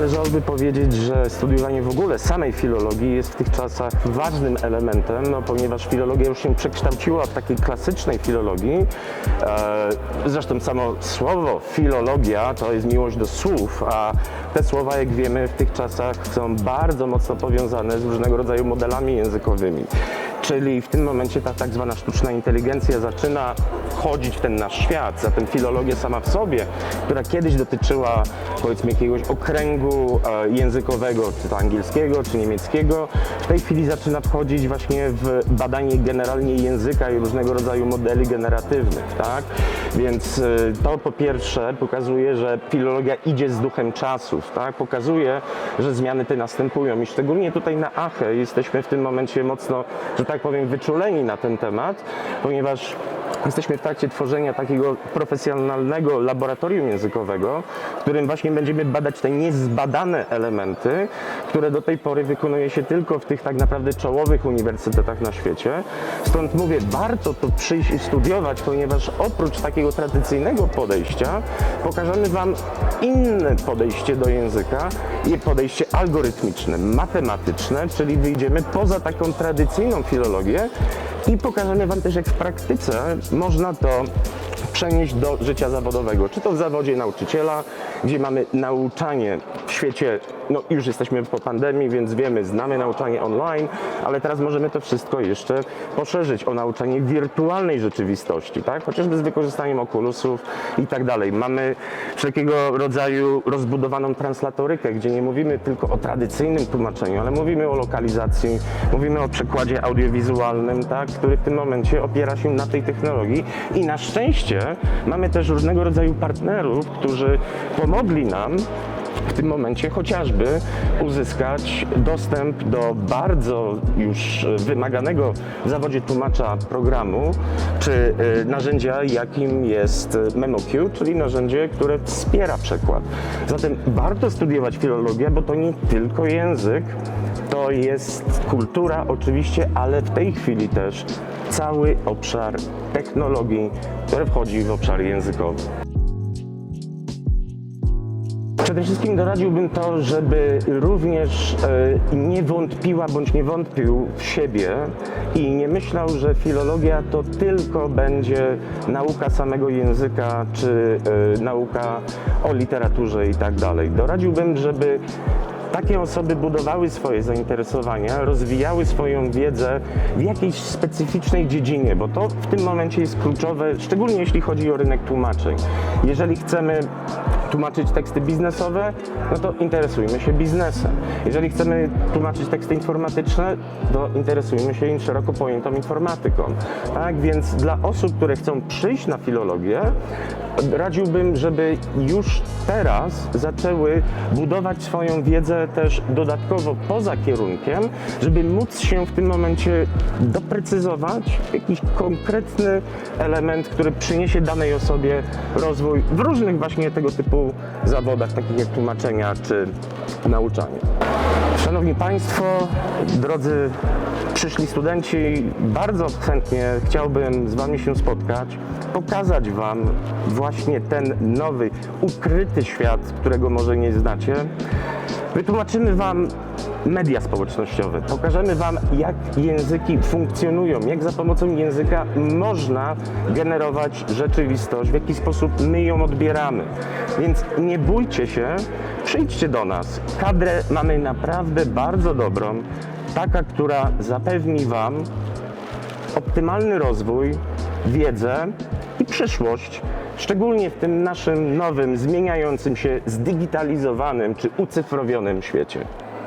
należałoby powiedzieć, że studiowanie w ogóle samej filologii jest w tych czasach ważnym elementem, no, ponieważ filologia już się przekształciła od takiej klasycznej filologii. E, zresztą samo słowo filologia to jest miłość do słów, a te słowa, jak wiemy, w tych czasach są bardzo mocno powiązane z różnego rodzaju modelami językowymi. Czyli w tym momencie ta tak zwana sztuczna inteligencja zaczyna wchodzić w ten nasz świat. Zatem filologia sama w sobie, która kiedyś dotyczyła powiedzmy jakiegoś okręgu e, językowego, czy to angielskiego, czy niemieckiego, w tej chwili zaczyna wchodzić właśnie w badanie generalnie języka i różnego rodzaju modeli generatywnych, tak? Więc e, to po pierwsze pokazuje, że filologia idzie z duchem czasów, tak? Pokazuje, że zmiany te następują i szczególnie tutaj na ACHE jesteśmy w tym momencie mocno, że tak powiem, wyczuleni na ten temat, ponieważ Jesteśmy w trakcie tworzenia takiego profesjonalnego laboratorium językowego, w którym właśnie będziemy badać te niezbadane elementy, które do tej pory wykonuje się tylko w tych tak naprawdę czołowych uniwersytetach na świecie. Stąd mówię, warto tu przyjść i studiować, ponieważ oprócz takiego tradycyjnego podejścia pokażemy Wam inne podejście do języka i podejście algorytmiczne, matematyczne, czyli wyjdziemy poza taką tradycyjną filologię i pokażemy Wam też, jak w praktyce można to przenieść do życia zawodowego, czy to w zawodzie nauczyciela, gdzie mamy nauczanie świecie, no już jesteśmy po pandemii, więc wiemy, znamy nauczanie online, ale teraz możemy to wszystko jeszcze poszerzyć o nauczanie wirtualnej rzeczywistości, tak? Chociażby z wykorzystaniem okulusów i tak dalej. Mamy wszelkiego rodzaju rozbudowaną translatorykę, gdzie nie mówimy tylko o tradycyjnym tłumaczeniu, ale mówimy o lokalizacji, mówimy o przekładzie audiowizualnym, tak? który w tym momencie opiera się na tej technologii i na szczęście mamy też różnego rodzaju partnerów, którzy pomogli nam w tym momencie chociażby uzyskać dostęp do bardzo już wymaganego w zawodzie tłumacza programu czy y, narzędzia, jakim jest MemoQ, czyli narzędzie, które wspiera przekład. Zatem warto studiować filologię, bo to nie tylko język, to jest kultura oczywiście, ale w tej chwili też cały obszar technologii, który wchodzi w obszar językowy. Przede wszystkim doradziłbym to, żeby również e, nie wątpiła bądź nie wątpił w siebie i nie myślał, że filologia to tylko będzie nauka samego języka czy e, nauka o literaturze i tak dalej. Doradziłbym, żeby takie osoby budowały swoje zainteresowania, rozwijały swoją wiedzę w jakiejś specyficznej dziedzinie, bo to w tym momencie jest kluczowe, szczególnie jeśli chodzi o rynek tłumaczeń. Jeżeli chcemy tłumaczyć teksty biznesowe, no to interesujmy się biznesem. Jeżeli chcemy tłumaczyć teksty informatyczne, to interesujmy się szeroko pojętą informatyką. Tak więc dla osób, które chcą przyjść na filologię, radziłbym, żeby już teraz zaczęły budować swoją wiedzę też dodatkowo poza kierunkiem, żeby móc się w tym momencie doprecyzować jakiś konkretny element, który przyniesie danej osobie rozwój w różnych właśnie tego typu zawodach, takich jak tłumaczenia czy nauczanie. Szanowni Państwo, drodzy przyszli studenci, bardzo chętnie chciałbym z Wami się spotkać, pokazać Wam właśnie ten nowy, ukryty świat, którego może nie znacie. Wytłumaczymy Wam media społecznościowe, pokażemy Wam, jak języki funkcjonują, jak za pomocą języka można generować rzeczywistość, w jaki sposób my ją odbieramy. Więc nie bójcie się, przyjdźcie do nas. Kadrę mamy naprawdę bardzo dobrą, taka, która zapewni Wam optymalny rozwój, wiedzę i przyszłość, szczególnie w tym naszym nowym, zmieniającym się, zdigitalizowanym czy ucyfrowionym świecie.